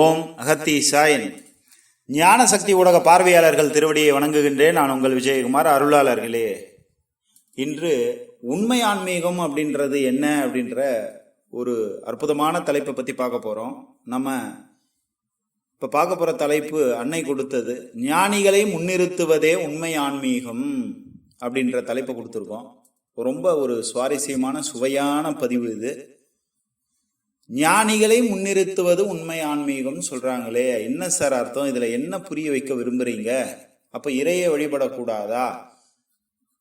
ஓம் அகத்தி Zion ஞான சக்தி ஊடக பார்வையாளர்கள் திருவடியை வணங்குகின்றேன். நான் உங்கள் விஜயகுமார் அருளாளர்களே. இன்று உண்மை ஆன்மீகம் அப்படின்றது என்ன அப்படின்ற ஒரு அற்புதமான தலைப்பை பற்றி பார்க்க போகிறோம் நம்ம இப்போ பார்க்க போகிற தலைப்பு அன்னை கொடுத்தது ஞானிகளை முன்னிறுத்துவதே உண்மை ஆன்மீகம் அப்படின்ற தலைப்பை கொடுத்துருக்கோம். ரொம்ப ஒரு சுவாரஸ்யமான சுவையான பதிவு இது. ஞானிகளை முன்னிறுத்துவது உண்மை ஆன்மீகம் சொல்றாங்களே. என்ன சார் அர்த்தம்? இதுல என்ன புரிய வைக்க விரும்புறீங்க? அப்ப இறையை வழிபடக்கூடாதா?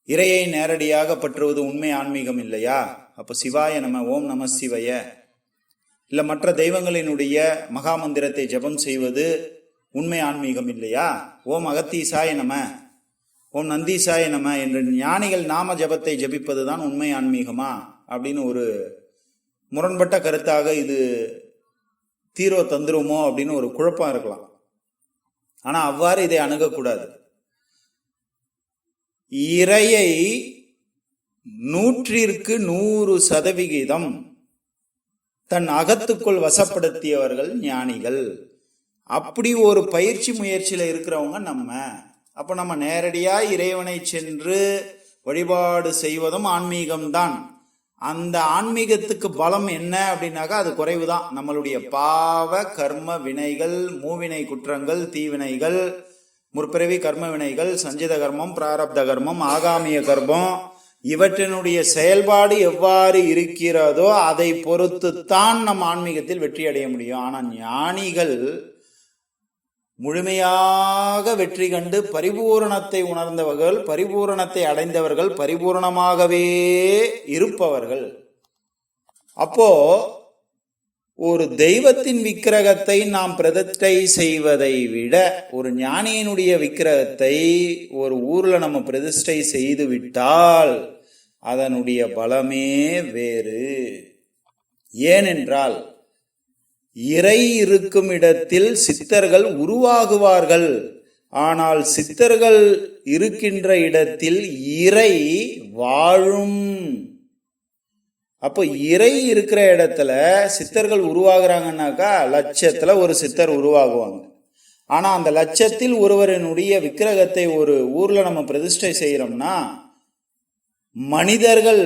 இறையை நேரடியாக பற்றுவது உண்மை ஆன்மீகம் இல்லையா? அப்ப சிவாய நம ஓம் நம சிவய. இல்ல மற்ற தெய்வங்களினுடைய மகா மந்திரத்தை ஜெபம் செய்வது உண்மை ஆன்மீகம் இல்லையா? ஓம் அகத்தீசாய நம ஓம் நந்தீசாய நம என்று ஞானிகள் நாம ஜபத்தை ஜபிப்பதுதான் உண்மை ஆன்மீகமா அப்படின்னு ஒரு முரண்பட்ட கருத்தாக இது தீரோ தந்துருமோ அப்படின்னு ஒரு குழப்பம் இருக்கலாம். ஆனால் அவ்வாறு இதை அணுகக்கூடாது. இறையை நூற்றிற்கு நூறு சதவிகிதம் தன் அகத்துக்குள் வசப்படுத்தியவர்கள் ஞானிகள். அப்படி ஒரு பயிற்சி முயற்சியில இருக்கிறவங்க நம்ம. அப்ப நம்ம நேரடியா இறைவனை சென்று வழிபாடு செய்வதும் ஆன்மீகம்தான். அந்த ஆன்மீகத்துக்கு பலம் என்ன அப்படின்னாக்கா அது குறைவு தான் நம்மளுடைய பாவ கர்ம வினைகள் மூவினை குற்றங்கள் தீவினைகள் முற்பிறவி கர்ம வினைகள் சஞ்சித கர்மம் பிராரப்த கர்மம் ஆகாமிய கர்மம் இவற்றினுடைய செயல்பாடு எவ்வாறு இருக்கிறதோ அதை பொறுத்துத்தான் நம் ஆன்மீகத்தில் வெற்றி அடைய முடியும். ஆனால் ஞானிகள் முழுமையாக வெற்றி கண்டு பரிபூரணத்தை உணர்ந்தவர்கள் பரிபூரணத்தை அடைந்தவர்கள் பரிபூரணமாகவே இருப்பவர்கள். அப்போ ஒரு தெய்வத்தின் விக்கிரகத்தை நாம் பிரதிஷ்டை செய்வதை விட ஒரு ஞானியினுடைய விக்கிரகத்தை ஒரு ஊர்ல நம்ம பிரதிஷ்டை செய்து விட்டால் அதனுடைய பலமே வேறு. ஏனென்றால் இறை இருக்கும் இடத்தில் சித்தர்கள் உருவாகுவார்கள். ஆனால் சித்தர்கள் இருக்கின்ற இடத்தில் இறை வாழும். அப்போ இறை இருக்கிற இடத்துல சித்தர்கள் உருவாகிறாங்கன்னாக்கா லட்சத்துல ஒரு சித்தர் உருவாகுவாங்க. ஆனா அந்த லட்சத்தில் ஒருவரினுடைய விக்கிரகத்தை ஒரு ஊர்ல நம்ம பிரதிஷ்டை செய்யறோம்னா மனிதர்கள்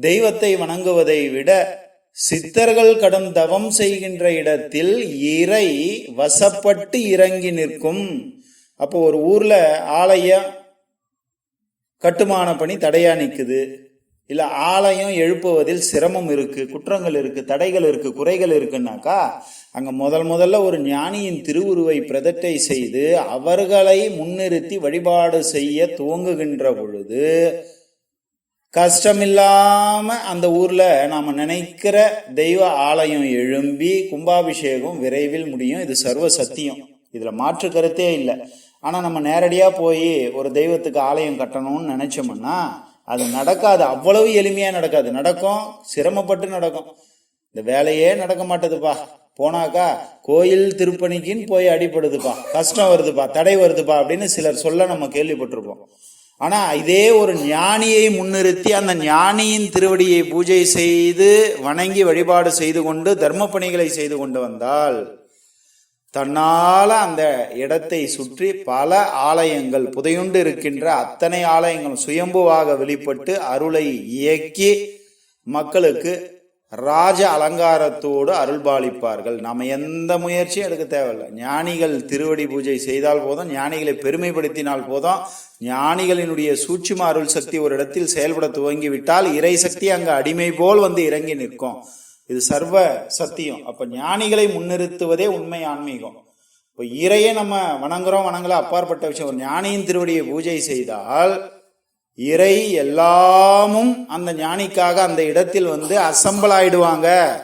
தெய்வத்தை வணங்குவதை விட சித்தர்கள் கடும் தவம் செய்கின்ற இடத்தில் இறை வசப்பட்டு இறங்கி நிற்கும். அப்போ ஒரு ஊர்ல ஆலய கட்டுமான பணி தடையா நிற்குது இல்ல ஆலயம் எழுப்புவதில் சிரமம் இருக்கு குற்றங்கள் இருக்கு தடைகள் இருக்கு குறைகள் இருக்குன்னாக்கா அங்க முதல் முதல்ல ஒரு ஞானியின் திருவுருவை பிரதட்டை செய்து அவர்களை முன்னிறுத்தி வழிபாடு செய்ய துவங்குகின்ற பொழுது கஷ்டமில்லாம அந்த ஊர்ல நாம நினைக்கிற தெய்வ ஆலயம் எழும்பி கும்பாபிஷேகம் விரைவில் முடியும். இது சர்வ சத்தியம். இதுல மாற்று கருத்தே இல்லை. ஆனா நம்ம நேரடியா போய் ஒரு தெய்வத்துக்கு ஆலயம் கட்டணும்னு நினைச்சோம்னா அது நடக்காது. அவ்வளவு எளிமையா நடக்காது. நடக்கும். சிரமப்பட்டு நடக்கும். இந்த வேலையே நடக்க மாட்டேதுப்பா. போனாக்கா கோயில் திருப்பணிக்குன்னு போய் அடிப்படுதுப்பா கஷ்டம் வருதுப்பா. தடை வருதுப்பா அப்படின்னு சிலர் சொல்ல நம்ம கேள்விப்பட்டிருப்போம். ஆனா இதே ஒரு ஞானியை முன்னிறுத்தி அந்த ஞானியின் திருவடியை பூஜை செய்து வணங்கி வழிபாடு செய்து கொண்டு தர்ம பணிகளை செய்து கொண்டு வந்தால் தன்னால அந்த இடத்தை சுற்றி பல ஆலயங்கள் புதையுண்டு இருக்கின்ற அத்தனை ஆலயங்களும் சுயம்புவாக வெளிப்பட்டு அருளை இயக்கி மக்களுக்கு ராஜ அலங்காரத்தோடு அருள்பாலிப்பார்கள். நம்ம எந்த முயற்சியும் எடுக்க தேவையில்லை. ஞானிகள் திருவடி பூஜை செய்தால் போதும் ஞானிகளை பெருமைப்படுத்தினால் போதும். ஞானிகளினுடைய சூட்சும அருள் சக்தி ஒரு இடத்தில் செயல்பட துவங்கி விட்டால் இறை சக்தி அங்கு அடிமை போல் வந்து இறங்கி நிற்கும். இது சர்வ சத்தியம். அப்ப ஞானிகளை முன்னிறுத்துவதே உண்மை ஆன்மீகம். இப்போ இறையை நம்ம வணங்குறோம் வணங்கல அப்பாற்பட்ட விஷயம். ஒரு ஞானியின் திருவடியை பூஜை செய்தால் இறை எல்லாமும் அந்த ஞானிக்காக அந்த இடத்தில் வந்து அசம்பிள் ஆயிடுவாங்க.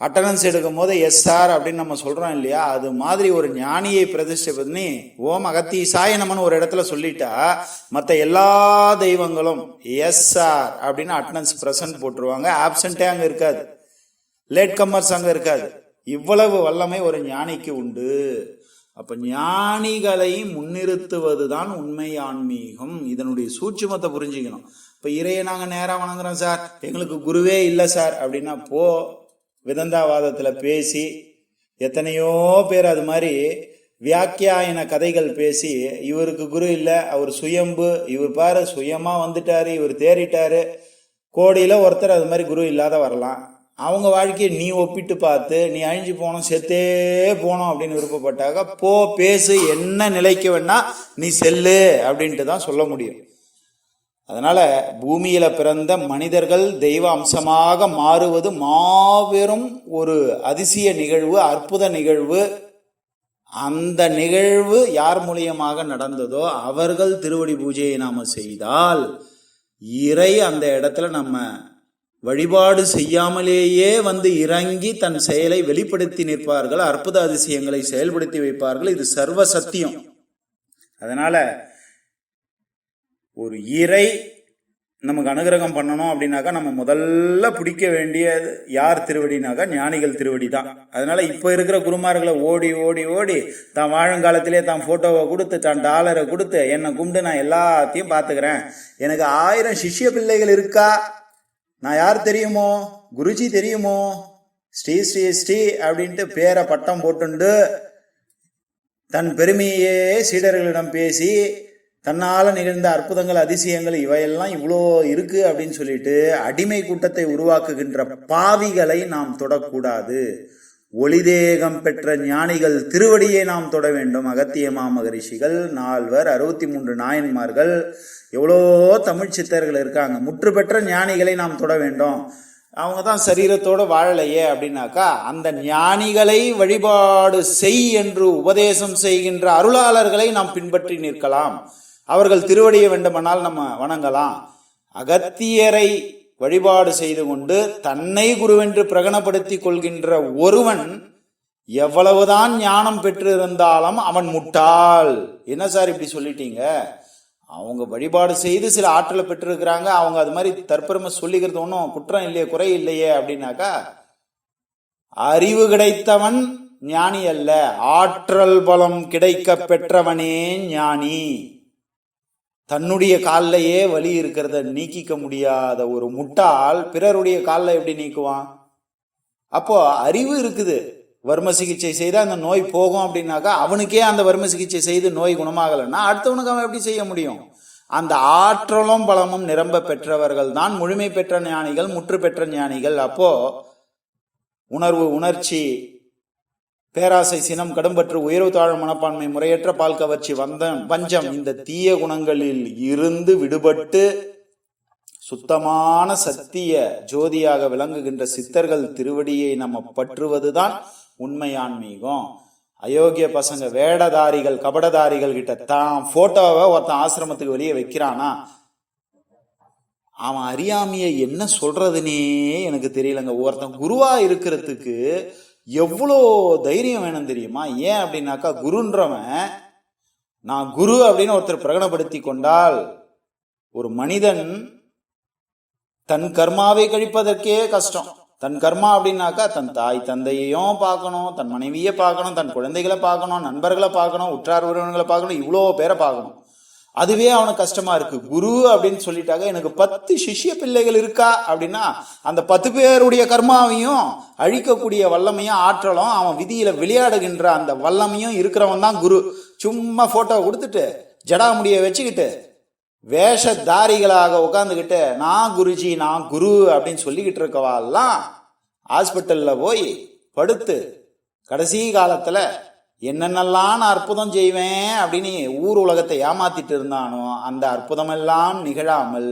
அட்டண்டன்ஸ் எடுக்கும் போது எஸ் சார் அப்படின்னு நம்ம சொல்றோம் இல்லையா? அது மாதிரி ஒரு ஞானியை பிரதிஷ்டை பண்ணி ஓம் அகத்தி சாயனமன் ஒரு இடத்துல சொல்லிட்டா மற்ற எல்லா தெய்வங்களும் எஸ் சார் அப்படின்னு அட்டண்டன்ஸ் பிரசன்ட் போட்டுருவாங்க. ஆப்சண்டே அங்க இருக்காது. லேட் கம்மர்ஸ் அங்க இருக்காது. இவ்வளவு வல்லமை ஒரு ஞானிக்கு உண்டு. அப்ப ஞானிகளை முன்னிறுத்துவது தான் உண்மை ஆன்மீகம் இதனுடைய சூட்சுமத்தை புரிஞ்சுக்கணும். இப்ப இறையை நாங்க நேரா வணங்குறோம் சார். எங்களுக்கு குருவே இல்லை சார். அப்படின்னா போ விதந்தாவாதத்துல பேசி எத்தனையோ பேர் அது மாதிரி வியாக்கியாயன கதைகள் பேசி இவருக்கு குரு இல்லை அவர் சுயம்பு இவர் பாரு சுயமா வந்துட்டாரு இவர் தேறிட்டாரு. கோடியில ஒருத்தர் அது மாதிரி குரு இல்லாத வரலாம். அவங்க வாழ்க்கையை நீ ஒப்பிட்டு பார்த்து நீ அழிஞ்சு போனோம் செத்தே போனோம் அப்படின்னு விருப்பப்பட்டாக்க போ பேசு என்ன நிலைக்கு வேணா நீ செல்லு அப்படின்ட்டு தான் சொல்ல முடியும். அதனால பூமியில பிறந்த மனிதர்கள் தெய்வ அம்சமாக மாறுவது மாபெரும் ஒரு அதிசய நிகழ்வு அற்புத நிகழ்வு. அந்த நிகழ்வு யார் மூலியமாக நடந்ததோ அவர்கள் திருவடி பூஜையை நாம செய்தால் இறை அந்த இடத்துல நம்ம வழிபாடு செய்யாமலேயே வந்து இறங்கி தன் செயலை வெளிப்படுத்தி நிற்பார்கள் அற்புத அதிசயங்களை செயல்படுத்தி வைப்பார்கள். இது சர்வ சத்தியம். அதனால ஒரு இறை நமக்கு அனுகிரகம் பண்ணணும் அப்படின்னாக்கா நம்ம முதல்ல பிடிக்க வேண்டியது யார் திருவடினாக்கா? ஞானிகள் திருவடி தான். அதனால இப்போ இருக்கிற குருமார்களை ஓடி ஓடி ஓடி தான் வாழுங்காலத்திலே தான் போட்டோவை கொடுத்து தான் டாலரை கொடுத்து என்னை கும்பிட்டு நான் எல்லாத்தையும் பார்த்துக்கிறேன். எனக்கு ஆயிரம் சிஷ்ய பிள்ளைகள் இருக்கா? நான் யார் தெரியுமோ? குருஜி தெரியுமோ? ஸ்ரீ ஸ்ரீ ஸ்ரீ அப்படின்ட்டு பேரை பட்டம் போட்டுண்டு தன் பெருமையே சீடர்களிடம் பேசி தன்னால நிகழ்ந்த அற்புதங்கள் அதிசயங்கள் இவையெல்லாம் இவ்வளோ இருக்கு அப்படின்னு சொல்லிட்டு அடிமை கூட்டத்தை உருவாக்குகின்ற பாவிகளை நாம் தொடக்கூடாது. ஒளிதேகம் பெற்ற ஞானிகள் திருவடியை நாம் தொட வேண்டும். அகத்திய மாமகரிஷிகள் நால்வர் அறுபத்தி மூன்று நாயன்மார்கள் எவ்வளோ தமிழ் சித்தர்கள் இருக்காங்க. முற்று பெற்ற ஞானிகளை நாம் தொட வேண்டும். அவங்க தான் சரீரத்தோடு வாழலையே அப்படின்னாக்கா அந்த ஞானிகளை வழிபாடு செய் என்று உபதேசம் செய்கின்ற அருளாளர்களை நாம் பின்பற்றி நிற்கலாம். அவர்கள் திருவடியை வேண்டுமானால் நம்ம வணங்கலாம். அகத்தியரை வழிபாடு செய்து கொண்டு தன்னை குருவென்று பிரகடனப்படுத்திக் கொள்கின்ற ஒருவன் எவ்வளவுதான் ஞானம் பெற்றிருந்தாலும் அவன் முட்டாள். என்ன சார் இப்படி சொல்லிட்டீங்க? அவங்க வழிபாடு செய்து சில ஆற்றலை பெற்றிருக்கிறாங்க. அவங்க அது மாதிரி தற்பெருமை சொல்லிக்கிறது ஒன்றும் குற்றம் இல்லையே குறை இல்லையே அப்படின்னாக்கா அறிவு கிடைத்தவன் ஞானி அல்ல. ஆற்றல் பலம் கிடைக்க பெற்றவனே ஞானி. தன்னுடைய காலிலேயே வலி இருக்கிறத நீக்கிக்க முடியாத ஒரு முட்டாள் பிறருடைய காலில் எப்படி நீக்குவான்? அப்போ அறிவு இருக்குது. வர்ம சிகிச்சை செய்து அந்த நோய் போகும் அப்படின்னாக்கா அவனுக்கே அந்த வர்ம சிகிச்சை செய்து நோய் குணமாகலைன்னா அடுத்தவனுக்கு அவன் எப்படி செய்ய முடியும்? அந்த ஆற்றலும் பலமும் நிரம்ப பெற்றவர்கள் தான் முழுமை பெற்ற ஞானிகள் முற்று பெற்ற ஞானிகள். அப்போ உணர்வு உணர்ச்சி பேராசை சினம் கடும்பற்று உயர்வு தாழ்வு மனப்பான்மை முறையற்ற பால் கவர்ச்சி வந்தம் பஞ்சம் இந்த தீய குணங்களில் இருந்து விடுபட்டு சுத்தமான சத்திய ஜோதியாக விளங்குகின்ற சித்தர்கள் திருவடியை நம்ம பற்றுவதுதான் உண்மையான்மீகம் அயோக்கிய பசங்க வேடதாரிகள் கபடதாரிகள் கிட்ட தான் போட்டோவை ஒருத்தன் ஆசிரமத்துக்கு வெளியே வைக்கிறானா? அவன் அறியாமைய என்ன சொல்றதுனே எனக்கு தெரியலங்க. ஒருத்தன் குருவா இருக்கிறதுக்கு எவ்வளோ தைரியம் வேணும் தெரியுமா? ஏன் அப்படின்னாக்கா குருன்றவன் நான் குரு அப்படின்னு ஒருத்தர் பிரகடனப்படுத்தி கொண்டால் ஒரு மனிதன் தன் கர்மாவை கழிப்பதற்கே கஷ்டம். தன் கர்மா அப்படின்னாக்கா தன் தாய் தந்தையையும் பார்க்கணும் தன் மனைவியை பார்க்கணும் தன் குழந்தைகளை பார்க்கணும் நண்பர்களை பார்க்கணும் உற்றார் உறவினர்களை பார்க்கணும் இவ்வளோ பேரை பார்க்கணும். அதுவே அவனுக்கு கஷ்டமா இருக்கு. குரு அப்படின்னு சொல்லிட்டாங்க எனக்கு பத்து சிஷ்ய பிள்ளைகள் இருக்கா அப்படின்னா அந்த பத்து பேருடைய கர்மாவையும் அழிக்கக்கூடிய வல்லமையும் ஆற்றலும் அவன் விதியில விளையாடுகின்ற அந்த வல்லமையும் இருக்கிறவன் தான் குரு. சும்மா போட்டோ கொடுத்துட்டு ஜடாமுடிய வச்சுக்கிட்டு வேஷதாரிகளாக உட்காந்துக்கிட்டு நான் குருஜி நான் குரு அப்படின்னு சொல்லிக்கிட்டு இருக்கவாலாம் ஹாஸ்பிட்டல்ல போய் படுத்து கடைசி காலத்துல என்னென்னலாம் நான் அற்புதம் செய்வேன் அப்படின்னு ஊர் உலகத்தை ஏமாத்திட்டு இருந்தானோ அந்த அற்புதமெல்லாம் நிகழாமல்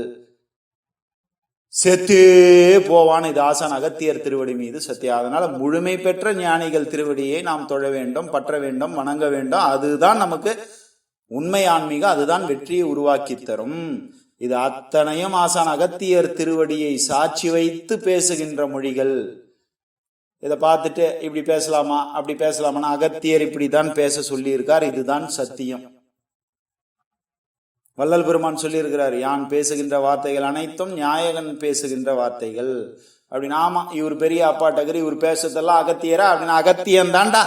செத்தே போவான் இது ஆசான் அகத்தியர் திருவடி மீது சத்தியா அதனால முழுமை பெற்ற ஞானிகள் திருவடியை நாம் தொழ வேண்டும் பற்ற வேண்டும் வணங்க வேண்டும். அதுதான் நமக்கு உண்மை ஆன்மீகம் அதுதான் வெற்றியை உருவாக்கி தரும். இது அத்தனையும் ஆசான் அகத்தியர் திருவடியை சாட்சி வைத்து பேசுகின்ற மொழிகள். இதை பார்த்துட்டு இப்படி பேசலாமா அப்படி பேசலாமா அகத்தியர் இப்படிதான் பேச சொல்லியிருக்கார். இதுதான் சத்தியம். வள்ளல் பெருமான் சொல்லியிருக்கிறார் யான் பேசுகின்ற வார்த்தைகள் அனைத்தும் நியாயகன் பேசுகின்ற வார்த்தைகள். அப்படின்னு ஆமா இவர் பெரிய அப்பாட்டகர் இவர் பேசுறதெல்லாம் அகத்தியரா? அப்படின்னு அகத்தியன் தாண்டா.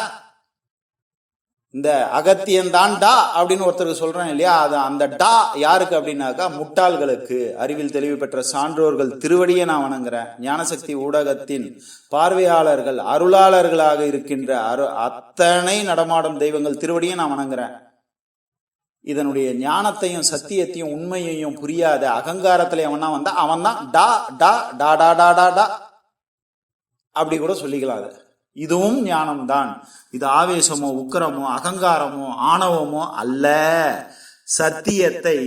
இந்த அகத்தியன் தான் டா அப்படின்னு ஒருத்தருக்கு சொல்றேன் இல்லையா? அது அந்த டா யாருக்கு அப்படின்னாக்கா முட்டாள்களுக்கு. அறிவில் தெளிவு பெற்ற சான்றோர்கள் திருவடியை நான் வணங்குறேன். ஞானசக்தி ஊடகத்தின் பார்வையாளர்கள் அருளாளர்களாக இருக்கின்ற அரு அத்தனை நடமாடும் தெய்வங்கள் திருவடியை நான் வணங்குறேன். இதனுடைய ஞானத்தையும் சத்தியத்தையும் உண்மையையும் புரியாத அகங்காரத்துல எவனா வந்தா அவன் தான் டா டா டா டா டா டா டா. அப்படி கூட சொல்லிக்கலாம் அது. இதுவும் ஞானம்தான். இது ஆவேசமோ உக்கிரமோ அகங்காரமோ ஆணவமோ அல்ல. சத்தியத்தை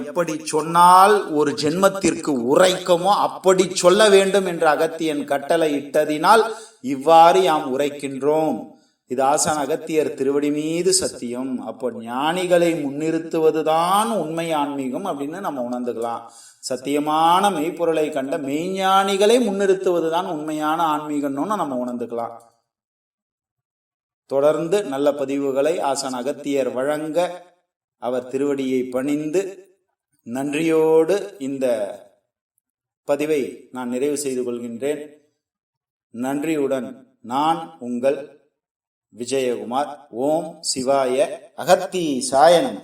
எப்படி சொன்னால் ஒரு ஜென்மத்திற்கு உரைக்குமோ அப்படி சொல்ல வேண்டும் என்று அகத்தியன் கட்டளை இட்டதினால் இவ்வாறு யாம் உரைக்கின்றோம். இது ஆசான் அகத்தியர் திருவடி மீது சத்தியம். அப்போ ஞானிகளை முன்னிறுத்துவதுதான் உண்மை ஆன்மீகம் அப்படின்னு நம்ம உணர்ந்துக்கலாம். சத்தியமான மெய்ப்பொருளை கண்ட மெய்ஞானிகளை முன்னிறுத்துவதுதான் உண்மையான ஆன்மீகம்னு நம்ம உணர்ந்துக்கலாம். தொடர்ந்து நல்ல பதிவுகளை ஆசான் அகத்தியர் வழங்க அவர் திருவடியை பணிந்து நன்றியோடு இந்த பதிவை நான் நிறைவு செய்து கொள்கின்றேன். நன்றியுடன் நான் உங்கள் விஜயகுமார் ஓம் சிவாய அகத்தி சாயனம்